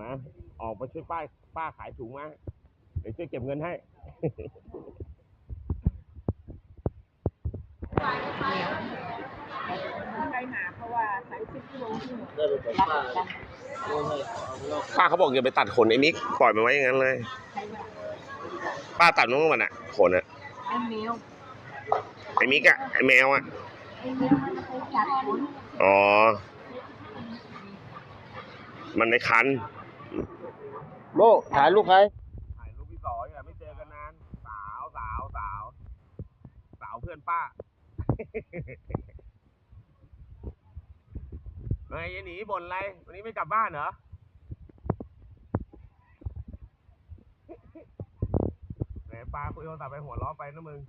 มาออกมาช่วยป้าป้าขายถุงมาเดี๋ยวช่วยเก็บเงินให้ ไปหาเพราะว่าสายสิบกิโลที่ได้ไปบอกป้าโอ้ยเอาไปลอกป้าเขาบอกอย่าไปตัดขนไอ้มิกปล่อยมันไว้อย่างนั้นเลย ใช้เวลาป้าตัดน้องมันอะขนอะไอ้เมลไอ้มิกอะไอ้แมวอะไอ้เมลมันจะไปจัดผลอ๋อ มันในคัน โลกถ่ายรูปใครถ่ายรูปพี่สออย่าไม่เจอกันนาน สาวสาวสาว สาวเพื่อนป้า เฮ้ยยายหนีบ่นอะไร วันนี้ไม่กลับบ้านเหรอ แหมป้าคุยโทรศัพท์ไปหัวล้อไปนะมึง